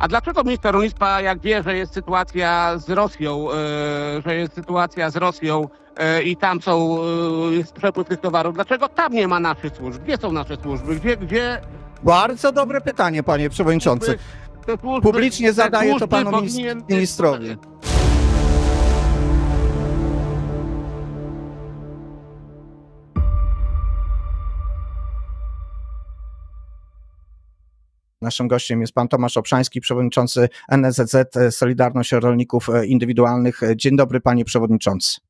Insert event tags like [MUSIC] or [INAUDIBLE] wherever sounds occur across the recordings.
A dlaczego minister rolnictwa, jak wie, że jest sytuacja z Rosją, e, że jest sytuacja z Rosją e, i tam są, e, jest przepływ tych towarów, dlaczego tam nie ma naszych służb? Gdzie są nasze służby? Gdzie, gdzie Bardzo dobre pytanie, panie przewodniczący. te służby, Publicznie te zadaję to służby panu powinien- ministrowi. Naszym gościem jest pan Tomasz Obszański, przewodniczący NSZZ e, Solidarność Rolników Indywidualnych. Dzień dobry, panie przewodniczący.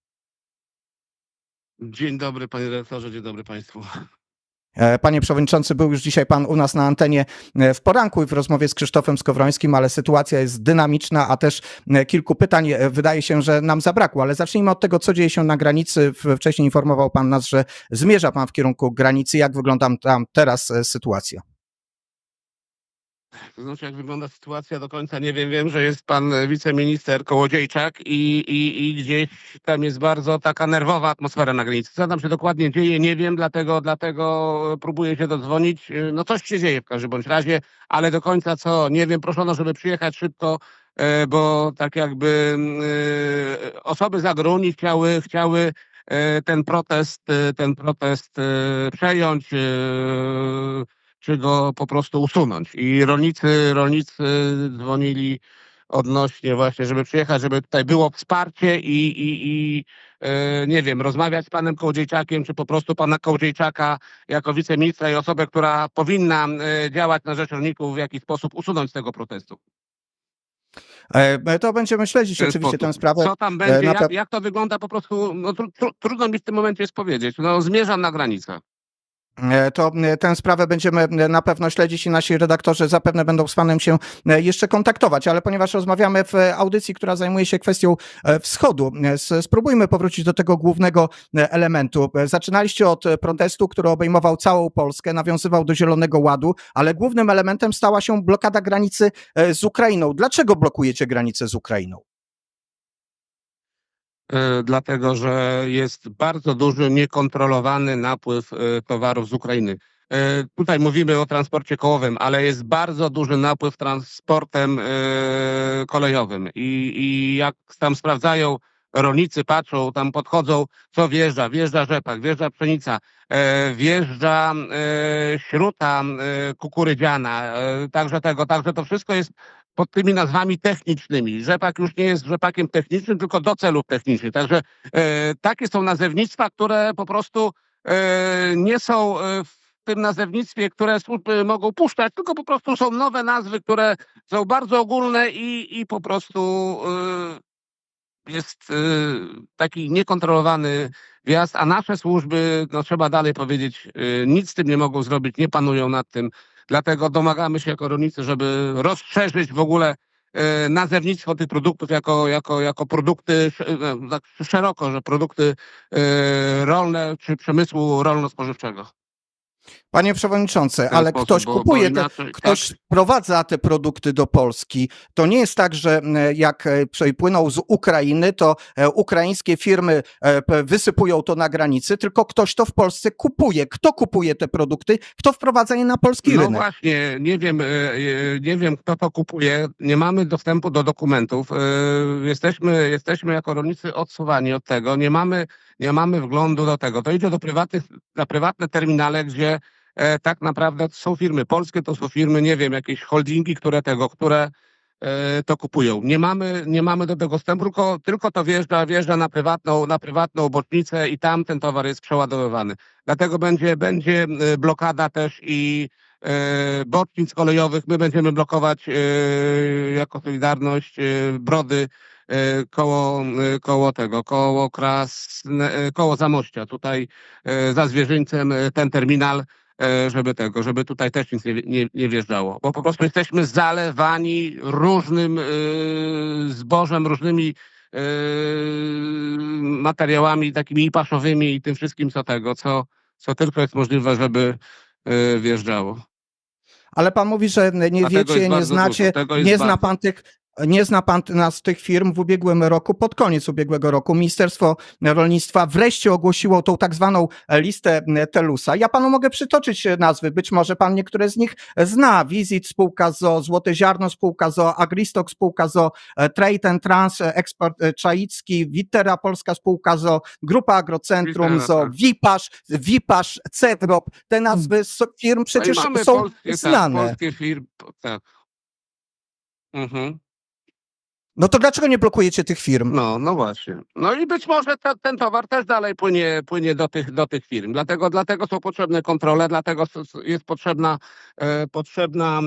Dzień dobry panie redaktorze, dzień dobry państwu. E, Panie przewodniczący, był już dzisiaj pan u nas na antenie e, w poranku i w rozmowie z Krzysztofem Skowrońskim, ale sytuacja jest dynamiczna, a też e, kilku pytań wydaje się, że nam zabrakło. Ale zacznijmy od tego, co dzieje się na granicy. Wcześniej informował pan nas, że zmierza pan w kierunku granicy. Jak wygląda tam teraz sytuacja? Znaczy, jak wygląda sytuacja do końca nie wiem. Wiem, że jest pan e, wiceminister Kołodziejczak i, i, i gdzieś tam jest bardzo taka nerwowa atmosfera na granicy. Co tam się dokładnie dzieje, nie wiem, dlatego, dlatego próbuję się dodzwonić. E, No coś się dzieje w każdym bądź razie, ale do końca co, nie wiem. Proszono, żeby przyjechać szybko, e, bo tak jakby e, osoby za Gruni chciały, chciały e, ten protest, e, ten protest e, przejąć. E, czy go po prostu usunąć. I rolnicy, rolnicy dzwonili odnośnie właśnie, żeby przyjechać, żeby tutaj było wsparcie i, i, i e, nie wiem, rozmawiać z panem Kołodziejczakiem, czy po prostu pana Kołodziejczaka jako wiceministra i osobę, która powinna e, działać na rzecz rolników, w jakiś sposób usunąć z tego protestu. E, To będziemy śledzić ten oczywiście tę sposób. sprawę. Co tam będzie, pe- jak, jak to wygląda, po prostu no, tru, tru, trudno mi w tym momencie jest powiedzieć. No, zmierzam na granicę. E, to e, tę sprawę będziemy e, na pewno śledzić i nasi redaktorzy zapewne będą z panem się jeszcze kontaktować, ale ponieważ rozmawiamy w audycji, która zajmuje się kwestią wschodu, spróbujmy powrócić do tego głównego elementu. Zaczynaliście od protestu, który obejmował całą Polskę, nawiązywał do Zielonego Ładu, ale głównym elementem stała się blokada granicy z Ukrainą. Dlaczego blokujecie granicę z Ukrainą? E, dlatego że jest bardzo duży, niekontrolowany napływ e, towarów z Ukrainy. E, Tutaj mówimy o transporcie kołowym, ale jest bardzo duży napływ transportem kolejowym. I, I jak tam sprawdzają, rolnicy patrzą, tam podchodzą, co wjeżdża. Wjeżdża rzepak, wjeżdża pszenica, e, wjeżdża e, śruta e, kukurydziana, także tego, także to wszystko jest pod tymi nazwami technicznymi. Rzepak już nie jest rzepakiem technicznym, tylko do celów technicznych. Także e, takie są nazewnictwa, które po prostu e, nie są e, w tym nazewnictwie, które służby mogą puszczać, tylko po prostu są nowe nazwy, które są bardzo ogólne i, i po prostu e, jest e, taki niekontrolowany wjazd, a nasze służby, no trzeba dalej powiedzieć, e, nic z tym nie mogą zrobić, nie panują nad tym. Dlatego domagamy się jako rolnicy, żeby rozszerzyć w ogóle e, nazewnictwo tych produktów jako, jako, jako produkty e, tak szeroko, że produkty e, rolne czy przemysłu rolno-spożywczego. Panie przewodniczący, ale sposób, ktoś kupuje te, inaczej- ktoś sprowadza te produkty do Polski. To nie jest tak, że e, jak e, przepłyną z Ukrainy, to e, ukraińskie firmy wysypują to na granicy, tylko ktoś to w Polsce kupuje. Kto kupuje te produkty? Kto wprowadza je na polski No rynek? właśnie, nie wiem, nie wiem kto to kupuje, nie mamy dostępu do dokumentów, jesteśmy, jesteśmy jako rolnicy odsuwani od tego, nie mamy, nie mamy wglądu do tego. To idzie do prywatnych, na prywatne terminale, gdzie e, tak naprawdę są firmy polskie, to są firmy, nie wiem, jakieś holdingi, które tego, które e, to kupują. Nie mamy, nie mamy do tego dostępu, tylko, tylko to wjeżdża, wjeżdża na prywatną, na prywatną bocznicę i tam ten towar jest przeładowywany. Dlatego będzie, będzie e, blokada też i bocznic kolejowych. My będziemy blokować e, jako Solidarność e, brody e, koło, e, koło tego, koło Krasne, e, koło Zamościa. Tutaj e, za zwierzyńcem e, ten terminal, e, żeby tego, żeby tutaj też nic nie, nie, nie wjeżdżało. Bo po prostu jesteśmy zalewani różnym e, zbożem, różnymi e, materiałami takimi i paszowymi i tym wszystkim co tego, co, co tylko jest możliwe, żeby e, wjeżdżało. Ale pan mówi, że nie A wiecie, nie znacie, nie zna pan tych. Nie zna pan nas tych firm w ubiegłym roku, pod koniec ubiegłego roku Ministerstwo Rolnictwa wreszcie ogłosiło tą tak zwaną listę Telusa. Ja panu mogę przytoczyć nazwy, być może pan niektóre z nich zna. Visit spółka ZO, Złote Ziarno spółka ZO, Agristok spółka ZO, Trade and Trans Eksport Czaicki, Witera Polska spółka ZO, Grupa Agrocentrum ZO, tak. Wipasz, Wipasz, Cedrop. Te nazwy firm przecież no mamy są polskie, tak, znane. polskie firmy. Tak. Mhm. No to dlaczego nie blokujecie tych firm? No, no właśnie. No i być może ta, ten towar też dalej płynie, płynie do, tych, do tych firm. Dlatego, dlatego są potrzebne kontrole, dlatego jest potrzebna, e, potrzebna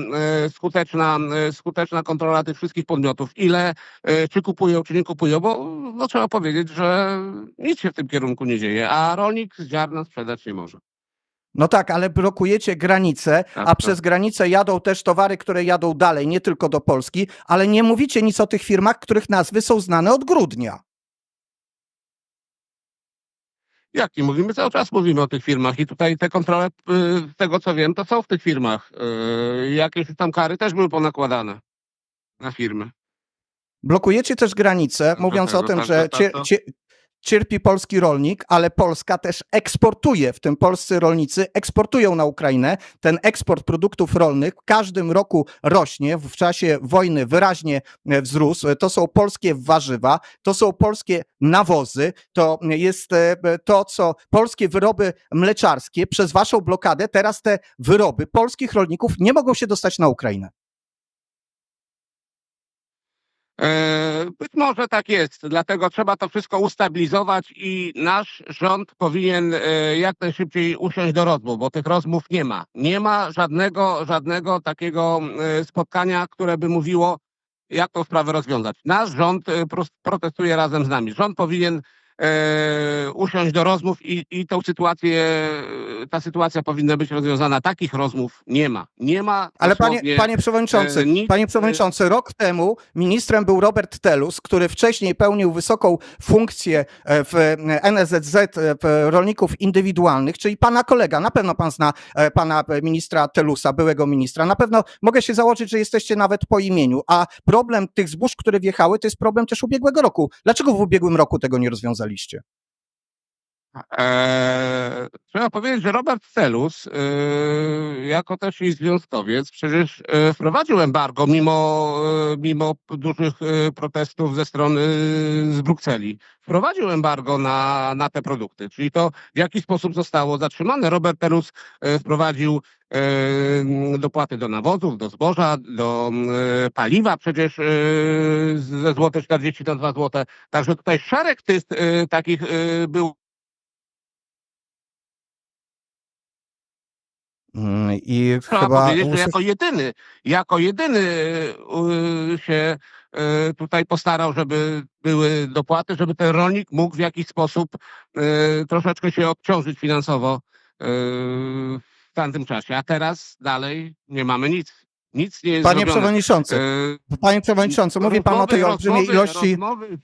e, skuteczna, e, skuteczna kontrola tych wszystkich podmiotów. Ile, e, czy kupują, czy nie kupują, bo no, trzeba powiedzieć, że nic się w tym kierunku nie dzieje, a rolnik z ziarna sprzedać nie może. No tak, ale blokujecie granice, Tak, a tak. przez granicę jadą też towary, które jadą dalej, nie tylko do Polski, ale nie mówicie nic o tych firmach, których nazwy są znane od grudnia. Jak nie mówimy? Cały czas mówimy o tych firmach i tutaj te kontrole, y, z tego co wiem, to są w tych firmach. Y, Jakieś tam kary też były ponakładane na firmy. Blokujecie też granice, Do mówiąc o tym, tak, że cier- cie- cierpi polski rolnik, ale Polska też eksportuje, w tym polscy rolnicy eksportują na Ukrainę. Ten eksport produktów rolnych w każdym roku rośnie, w czasie wojny wyraźnie e, wzrósł. To są polskie warzywa, to są polskie nawozy, to jest e, to, co polskie wyroby mleczarskie. Przez waszą blokadę teraz te wyroby polskich rolników nie mogą się dostać na Ukrainę. E, Być może tak jest, dlatego trzeba to wszystko ustabilizować i nasz rząd powinien e, jak najszybciej usiąść do rozmów, bo tych rozmów nie ma. Nie ma żadnego, żadnego takiego e, spotkania, które by mówiło, jak tą sprawę rozwiązać. Nasz rząd protestuje razem z nami. Rząd powinien e, usiąść do rozmów i, i tą sytuację, ta sytuacja powinna być rozwiązana. Takich rozmów nie ma. Nie ma. Ale panie, panie przewodniczący, e, nic, panie przewodniczący, rok temu ministrem był Robert Telus, który wcześniej pełnił wysoką funkcję e, w NSZZ e, w rolników indywidualnych, czyli pana kolega. Na pewno pan zna pana ministra Telusa, byłego ministra. Na pewno mogę się założyć, że jesteście nawet po imieniu. A problem tych zbóż, które wjechały, to jest problem też ubiegłego roku. Dlaczego w ubiegłym roku tego nie rozwiązaliście? Eee, trzeba powiedzieć, że Robert Celus, yy, jako też i związkowiec, przecież yy, wprowadził embargo mimo, yy, mimo dużych protestów ze strony z Brukseli. Wprowadził embargo na, na te produkty, czyli to w jaki sposób zostało zatrzymane. Robert Celus wprowadził dopłaty do nawozów, do zboża, do paliwa przecież ze złote 40 na 2 złote. Także tutaj szereg tych takich yy, był I Trzeba chyba powiedzieć, że jako jedyny, jako jedyny y, się y, tutaj postarał, żeby były dopłaty, żeby ten rolnik mógł w jakiś sposób y, troszeczkę się odciążyć finansowo w tamtym czasie. A teraz dalej nie mamy nic. Nic nie jest Panie zrobione. przewodniczący, panie przewodniczący, mówi pan o tej olbrzymiej ilości rozmowy,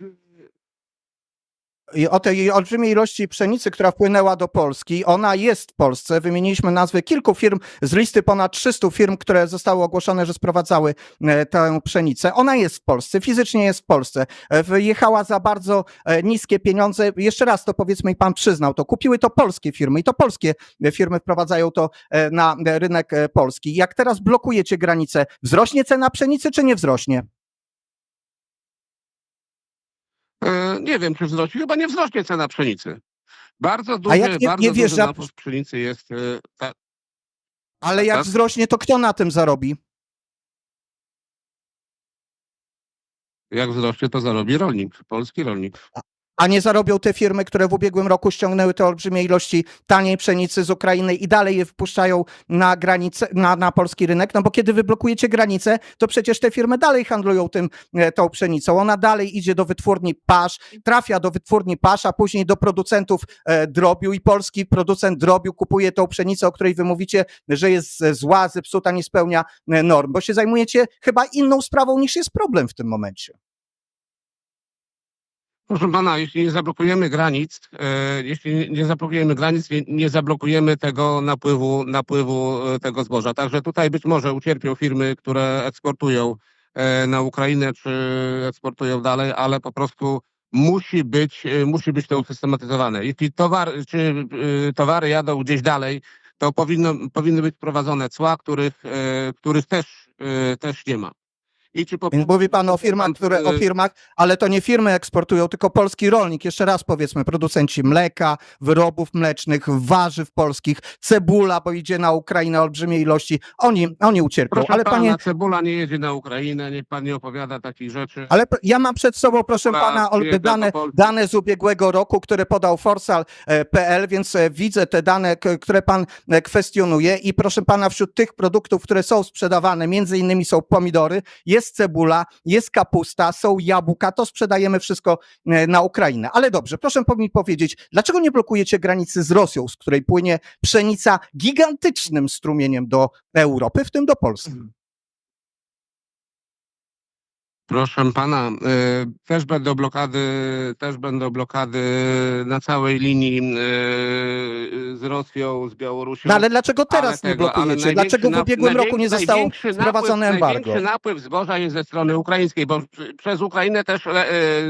I o tej olbrzymiej ilości pszenicy, która wpłynęła do Polski, ona jest w Polsce. Wymieniliśmy nazwy kilku firm z listy ponad 300 firm, które zostały ogłoszone, że sprowadzały e, tę pszenicę. Ona jest w Polsce, fizycznie jest w Polsce. E, Wyjechała za bardzo e, niskie pieniądze. Jeszcze raz to powiedzmy i pan przyznał to. Kupiły to polskie firmy i to polskie firmy wprowadzają to na rynek polski. Jak teraz blokujecie granicę, wzrośnie cena pszenicy czy nie wzrośnie? E, Nie wiem, czy wzrośnie. Chyba nie wzrośnie cena pszenicy. Bardzo duży, jak nie- bardzo nie duży wjeżdża- napływ pszenicy jest. e, ta- Ale jak Tak. wzrośnie, to kto na tym zarobi? Jak wzrośnie, to zarobi rolnik, polski rolnik. A nie zarobią te firmy, które w ubiegłym roku ściągnęły te olbrzymie ilości taniej pszenicy z Ukrainy i dalej je wpuszczają na granicę, na, na polski rynek, no bo kiedy wy blokujecie granicę, to przecież te firmy dalej handlują tym, e, tą pszenicą. Ona dalej idzie do wytwórni pasz, trafia do wytwórni pasz, a później do producentów e, drobiu i polski producent drobiu kupuje tą pszenicę, o której wy mówicie, że jest zła, zepsuta, nie spełnia e, norm, bo się zajmujecie chyba inną sprawą niż jest problem w tym momencie. Proszę pana, jeśli nie zablokujemy granic, e, jeśli nie- zablokujemy granic, nie, zablokujemy tego napływu, napływu e, tego zboża. Także tutaj być może ucierpią firmy, które eksportują e, na Ukrainę, czy eksportują dalej, ale po prostu musi być, e, musi być to usystematyzowane. Jeśli towar, czy e, towary jadą gdzieś dalej, to powinno, powinny być wprowadzone cła, których, których też, też nie ma. I czy po mówi pan o firmach, które, o y- firmach, ale to nie firmy eksportują, tylko polski rolnik. Jeszcze raz powiedzmy, producenci mleka, wyrobów mlecznych, warzyw polskich, cebula, bo idzie na Ukrainę olbrzymie ilości. Oni, oni ucierpią. Proszę Ale pana, panie, cebula nie jedzie na Ukrainę, niech pan nie opowiada takich rzeczy. ale ja mam przed sobą, proszę pana, dane, dane z ubiegłego roku, które podał Forsal.pl, więc e, widzę te dane, które pan e, kwestionuje i proszę pana, wśród tych produktów, które są sprzedawane, między innymi są pomidory, jest cebula, jest kapusta, są jabłka, to sprzedajemy wszystko e, na Ukrainę. Ale dobrze, proszę mi powiedzieć, dlaczego nie blokujecie granicy z Rosją, z której płynie pszenica gigantycznym strumieniem do Europy, w tym do Polski? Proszę pana, y, też będą blokady, też będą blokady na całej linii y, z Rosją, z Białorusią. No ale dlaczego teraz Ale nie blokujecie? Dlaczego w ubiegłym roku nie zostało największy wprowadzone napływ, embargo? Największy napływ zboża jest ze strony ukraińskiej, bo przez Ukrainę też e,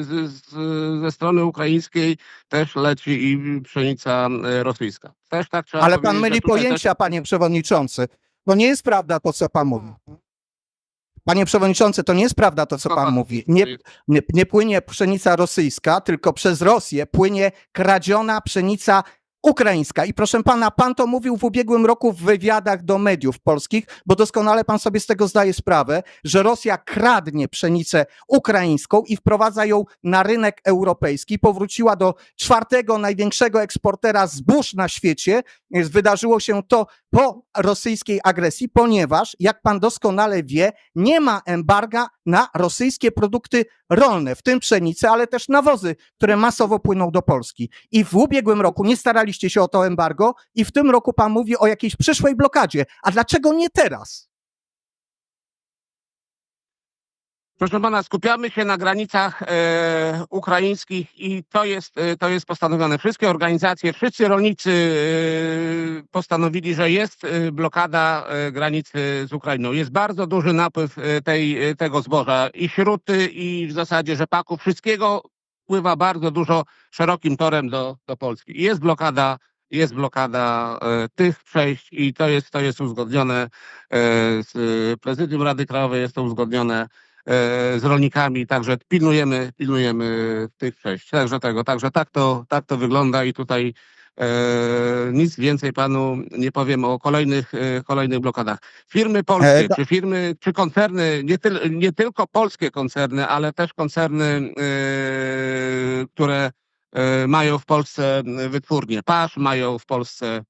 z, z, ze strony ukraińskiej też leci i pszenica rosyjska. Też tak trzeba Ale pan myli pojęcia, panie przewodniczący. To nie jest prawda to, co pan mówi. Panie przewodniczący, to nie jest prawda to, co pan mówi? Nie, nie, nie płynie pszenica rosyjska, tylko przez Rosję płynie kradziona pszenica ukraińska. I proszę pana, pan to mówił w ubiegłym roku w wywiadach do mediów polskich, bo doskonale pan sobie z tego zdaje sprawę, że Rosja kradnie pszenicę ukraińską i wprowadza ją na rynek europejski. Powróciła do czwartego największego eksportera zbóż na świecie. Wydarzyło się to po rosyjskiej agresji, ponieważ, jak pan doskonale wie, nie ma embarga na rosyjskie produkty rolne, w tym pszenicę, ale też nawozy, które masowo płyną do Polski. I w ubiegłym roku nie staraliście się o to embargo i w tym roku pan mówi o jakiejś przyszłej blokadzie. A dlaczego nie teraz? Proszę pana, skupiamy się na granicach e, ukraińskich i to jest, e, to jest postanowione. Wszystkie organizacje, wszyscy rolnicy e, postanowili, że jest e, blokada e, granicy z Ukrainą. Jest bardzo duży napływ e, tej, tego zboża i śruty i w zasadzie rzepaku. Wszystkiego pływa bardzo dużo szerokim torem do, do Polski. Jest blokada jest blokada e, tych przejść i to jest, to jest uzgodnione e, z prezydium Rady Krajowej, jest to uzgodnione z rolnikami, także pilnujemy, pilnujemy tych przejść. Także tego, także tak to, tak to wygląda i tutaj e, nic więcej panu nie powiem o kolejnych, e, kolejnych blokadach. Firmy polskie, E, czy firmy, czy koncerny, nie, tyl, nie tylko polskie koncerny, ale też koncerny, które mają w Polsce wytwórnie pasz, mają w Polsce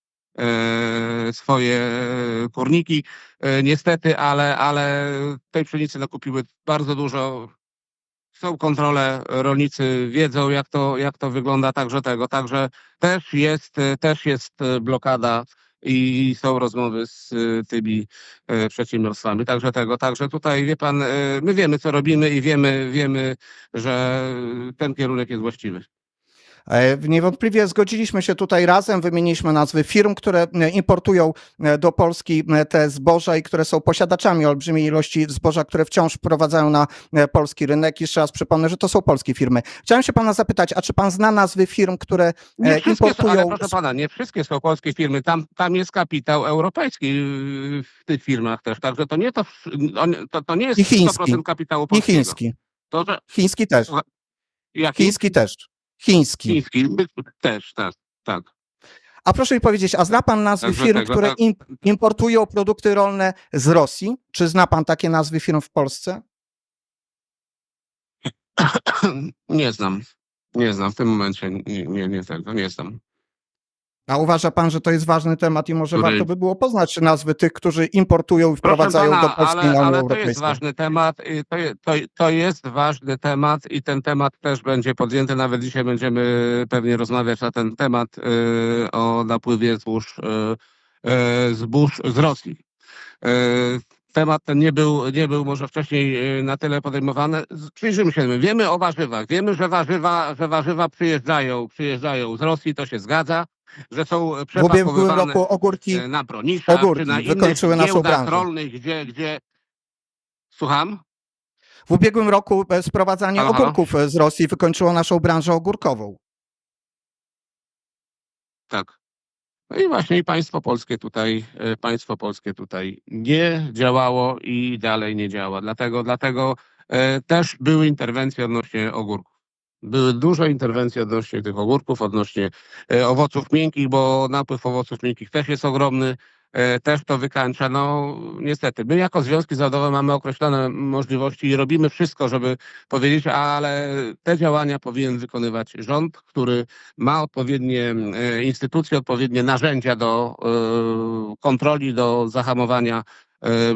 swoje e, kurniki. E, Niestety, ale, ale tej pszenicy nakupiły bardzo dużo. Są kontrole, rolnicy wiedzą, jak to, jak to wygląda, także tego. Także też jest, też jest blokada i są rozmowy z tymi e, przedsiębiorstwami. Także tego, także tutaj wie pan, my wiemy, co robimy i wiemy, wiemy, że ten kierunek jest właściwy. E, Niewątpliwie zgodziliśmy się tutaj razem, wymieniliśmy nazwy firm, które e, importują e, do Polski te zboża i które są posiadaczami olbrzymiej ilości zboża, które wciąż wprowadzają na polski rynek. Jeszcze raz przypomnę, że to są polskie firmy. Chciałem się pana zapytać, a czy pan zna nazwy firm, które Nie wszystkie są, ale importują... proszę pana, nie wszystkie są polskie firmy. Tam, tam jest kapitał europejski yy, w tych firmach też. Także to nie, to, to, to nie jest I chiński. 100% kapitału I polskiego. chiński. To, że, Chiński też. jaki? Chiński też. Chiński. Chiński też, tak, tak. A proszę mi powiedzieć, a zna pan nazwy Także firm, tego, które tak. im, importują produkty rolne z Rosji? Czy zna pan takie nazwy firm w Polsce? [COUGHS] nie znam. Nie znam w tym momencie. Nie, nie, nie tego, nie znam. A uważa pan, że to jest ważny temat i może Który- warto by było poznać nazwy tych, którzy importują i wprowadzają pana, do Polski ale, na Unię ale to jest Europejską? ważny temat. y, To, to, to jest ważny temat i ten temat też będzie podjęty. Nawet dzisiaj będziemy pewnie rozmawiać na ten temat y, o napływie zbóż, y, y, zbóż z Rosji. Y, Temat ten nie był, nie był może wcześniej y, na tyle podejmowany. Przyjrzyjmy się, wiemy o warzywach. Wiemy, że warzywa, że warzywa przyjeżdżają, przyjeżdżają z Rosji, to się zgadza, że są W ubiegłym roku ogórki, e, na Bronisza, ogórki czy na wykończyły naszą branżę. rolnych, gdzie, gdzie... Słucham? W ubiegłym roku e, sprowadzanie Aha. ogórków e, z Rosji wykończyło naszą branżę ogórkową. Tak. No i właśnie państwo polskie tutaj, państwo polskie tutaj nie działało i dalej nie działa. Dlatego, dlatego też były interwencje odnośnie ogórków. Były duże interwencje odnośnie tych ogórków, odnośnie e, owoców miękkich, bo napływ owoców miękkich też jest ogromny, e, też to wykańcza. No niestety, my jako związki zawodowe mamy określone możliwości i robimy wszystko, żeby powiedzieć, ale te działania powinien wykonywać rząd, który ma odpowiednie e, instytucje, odpowiednie narzędzia do kontroli, do zahamowania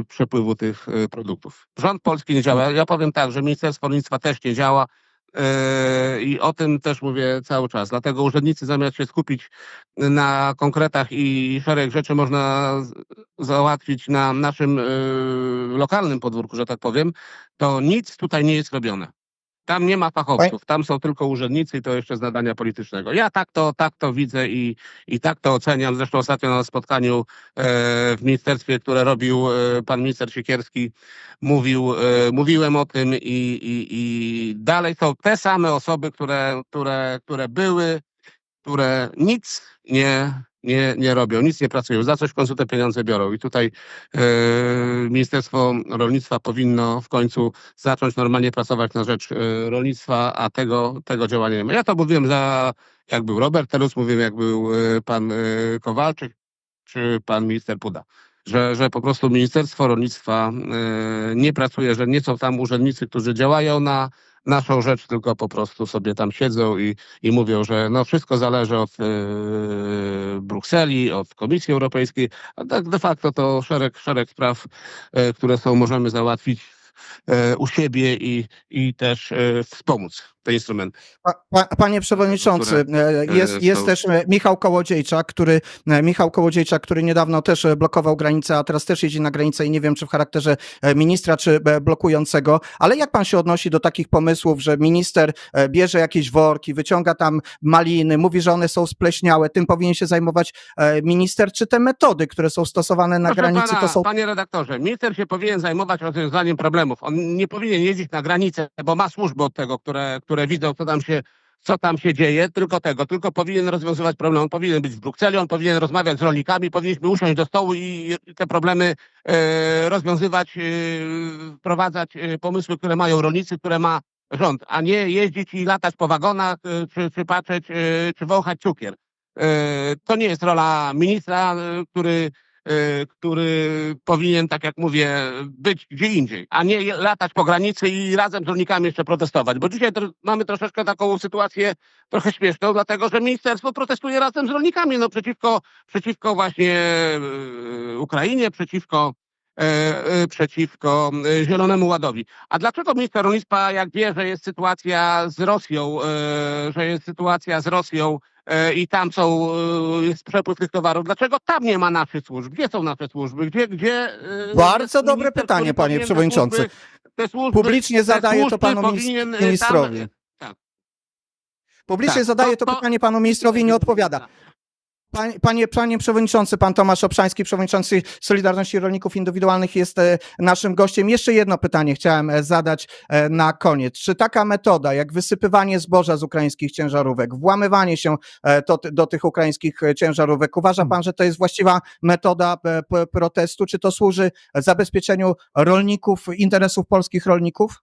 przepływu tych produktów. Rząd polski nie działa. Ja powiem tak, że Ministerstwo Rolnictwa też nie działa i o tym też mówię cały czas. Dlatego urzędnicy zamiast się skupić na konkretach i szereg rzeczy można załatwić na naszym e, lokalnym podwórku, że tak powiem, to nic tutaj nie jest robione. Tam nie ma fachowców, tam są tylko urzędnicy i to jeszcze z nadania politycznego. Ja tak to, tak to widzę i, i tak to oceniam. Zresztą ostatnio na spotkaniu e, w ministerstwie, które robił e, pan minister Siekierski, mówił, e, mówiłem o tym i, i, i dalej są te same osoby, które, które, które były, które nic nie, nie, nie robią, nic nie pracują, za coś w końcu te pieniądze biorą. I tutaj e, Ministerstwo Rolnictwa powinno w końcu zacząć normalnie pracować na rzecz e, rolnictwa, a tego, tego działania nie ma. Ja to mówiłem za, jak był Robert Telus, mówiłem jak był e, pan Kowalczyk, czy pan minister Puda. Że, że po prostu Ministerstwo Rolnictwa nie pracuje, że nie są tam urzędnicy, którzy działają na naszą rzecz, tylko po prostu sobie tam siedzą i, i mówią, że no wszystko zależy od e, Brukseli, od Komisji Europejskiej, a tak de facto to szereg, szereg spraw, e, które są, możemy załatwić e, u siebie i, i też e, wspomóc te instrumenty. Pa, pa, panie przewodniczący, e, jest, e, jest są- też Michał Kołodziejczak, który e, Michał Kołodziejczak, który niedawno też blokował granicę, a teraz też jeździ na granicę i nie wiem, czy w charakterze ministra, czy blokującego. Ale jak pan się odnosi do takich pomysłów, że minister bierze jakieś worki, wyciąga tam maliny, mówi, że one są spleśniałe, tym powinien się zajmować minister, czy te metody, które są stosowane na Proszę granicy, pana, to są Panie redaktorze, minister się powinien zajmować rozwiązaniem problemów. On nie powinien jeździć na granicę, bo ma służby od tego, które, które widzą, co tam się co tam się dzieje, tylko tego, tylko powinien rozwiązywać problem. On powinien być w Brukseli, on powinien rozmawiać z rolnikami, powinniśmy usiąść do stołu i te problemy e, rozwiązywać, e, wprowadzać e, pomysły, które mają rolnicy, które ma rząd, a nie jeździć i latać po wagonach, e, czy, czy patrzeć, e, czy wąchać cukier. To nie jest rola ministra, który który powinien, tak jak mówię, być gdzie indziej, a nie latać po granicy i razem z rolnikami jeszcze protestować. Bo dzisiaj mamy troszeczkę taką sytuację trochę śmieszną, dlatego że ministerstwo protestuje razem z rolnikami no, przeciwko, przeciwko właśnie y, Ukrainie, przeciwko e, e, przeciwko e, Zielonemu Ładowi. A dlaczego minister rolnictwa, jak wie, że jest sytuacja z Rosją, e, że jest sytuacja z Rosją i tam są, e, jest przepływ tych towarów, dlaczego tam nie ma naszych służb? Gdzie są nasze służby? Gdzie, gdzie e, Bardzo dobre pytanie, panie te przewodniczący. służby- Te służby, Publicznie zadaję to panu e, tam- ministrowi. Publicznie tak, zadaje to to- pytanie panu ministrowi i nie odpowiada. Panie, panie, przewodniczący, pan Tomasz Obszański, przewodniczący Solidarności Rolników Indywidualnych jest e, naszym gościem. Jeszcze jedno pytanie chciałem e, zadać e, na koniec. Czy taka metoda, jak wysypywanie zboża z ukraińskich ciężarówek, włamywanie się do, do tych ukraińskich ciężarówek, uważa pan, że to jest właściwa metoda protestu? Czy to służy zabezpieczeniu rolników, interesów polskich rolników?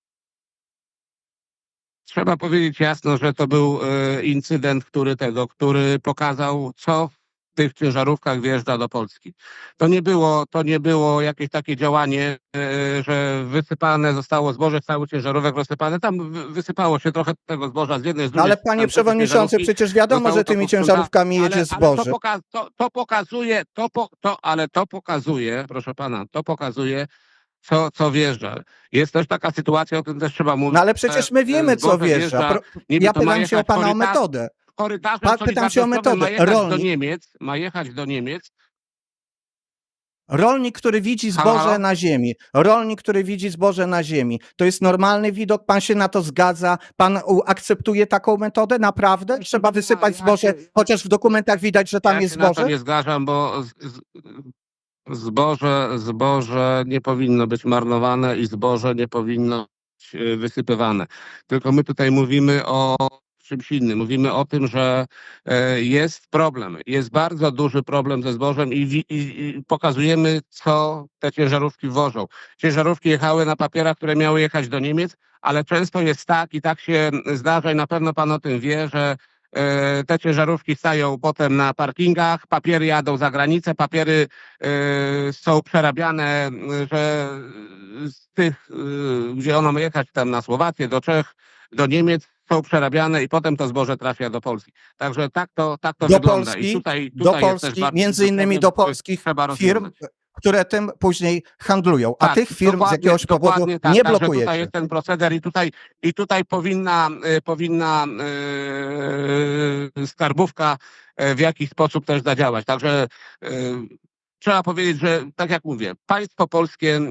Trzeba powiedzieć jasno, że to był incydent, który tego, który pokazał, co tych ciężarówkach wjeżdża do Polski. To nie było, to nie było jakieś takie działanie, e, że wysypane zostało zboże, cały ciężarówek rozsypane. Tam wy- wysypało się trochę tego zboża z jednej, z No drugiej ale strony panie przewodniczący, przecież wiadomo, że tymi ciężarówkami jedzie ale, ale zboże. to, poka- to, to pokazuje, to, po, to, ale to pokazuje, proszę pana, to pokazuje, co, co wjeżdża. Jest też taka sytuacja, o tym też trzeba mówić. No ale przecież my że wiemy, co zboże wjeżdża. Pro- Niby Ja pytam się o pana o metodę. Korytarzem Pa- pytam się o metodę. Ma jechać do. Niemiec, ma jechać do Niemiec. Rolnik, który widzi zboże Halo? na ziemi. Rolnik, który widzi zboże na ziemi. To jest normalny widok, pan się na to zgadza, pan u- akceptuje taką metodę? Naprawdę? Trzeba Ja wysypać się- zboże, chociaż w dokumentach widać, że tam ja jest się na to zboże? nie zgadzam, bo z, z, zboże, zboże nie powinno być marnowane i zboże nie powinno e, wysypywane. Tylko my tutaj mówimy o czymś innym. Mówimy o tym, że e, jest problem, jest bardzo duży problem ze zbożem i, i, i pokazujemy, co te ciężarówki wożą. Ciężarówki jechały na papierach, które miały jechać do Niemiec, ale często jest tak i tak się zdarza i na pewno pan o tym wie, że e, te ciężarówki stają potem na parkingach, papiery jadą za granicę, papiery e, są przerabiane, że z tych, gdzie ono ma jechać tam na Słowację, do Czech, do Niemiec, są przerabiane i potem to zboże trafia do Polski. Także tak to, tak to Do wygląda. Polski, I tutaj, do tutaj jest też Polski, bardzo między innymi do polskich firm, które tym później handlują, a Tak, tych firm z jakiegoś powodu tak, nie także blokujecie. Tutaj jest ten proceder i tutaj, i tutaj powinna, y, powinna y, skarbówka y, w jakiś sposób też zadziałać. Także y, trzeba powiedzieć, że tak jak mówię, państwo polskie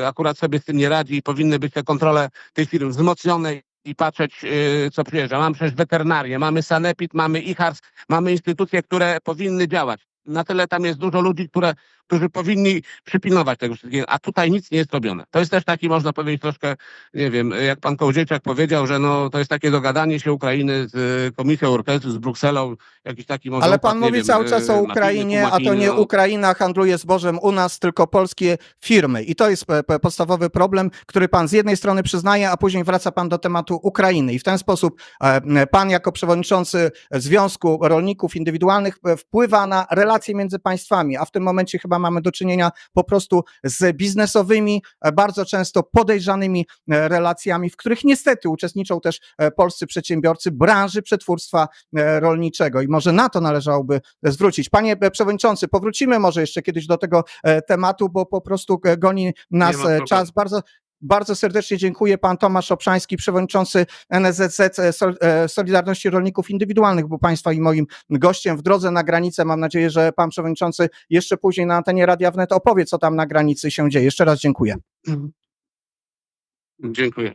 y, akurat sobie z tym nie radzi i powinny być te kontrole tych firm wzmocnione i patrzeć, y, co przyjeżdża. Mamy przecież weterynarię, mamy sanepid, mamy IHARS, mamy instytucje, które powinny działać. Na tyle tam jest dużo ludzi, które, którzy powinni przypilnować tego wszystkiego, a tutaj nic nie jest robione. To jest też taki, można powiedzieć, troszkę, nie wiem, jak pan Kołodziejczak powiedział, że no, to jest takie dogadanie się Ukrainy z y, Komisją Europejską, z Brukselą, jakiś taki może Ale pan mówi wiem, cały czas y, o Ukrainie, a to nie no. Ukraina handluje zbożem u nas, tylko polskie firmy. I to jest p- podstawowy problem, który pan z jednej strony przyznaje, a później wraca pan do tematu Ukrainy. I w ten sposób e, pan jako przewodniczący Związku Rolników Indywidualnych e, wpływa na relacje między państwami, a w tym momencie chyba mamy do czynienia po prostu z biznesowymi, e, bardzo często podejrzanymi e, relacjami, w których niestety uczestniczą też e, polscy przedsiębiorcy branży przetwórstwa rolniczego i może na to należałoby zwrócić. Panie przewodniczący, powrócimy może jeszcze kiedyś do tego tematu, bo po prostu goni nas czas. Bardzo bardzo serdecznie dziękuję. Pan Tomasz Obszański, przewodniczący NSZZ e, e, Solidarności Rolników Indywidualnych, był Państwa i moim gościem w drodze na granicę. Mam nadzieję, że Pan Przewodniczący jeszcze później na antenie Radia Wnet opowie, co tam na granicy się dzieje. Jeszcze raz dziękuję. Dziękuję.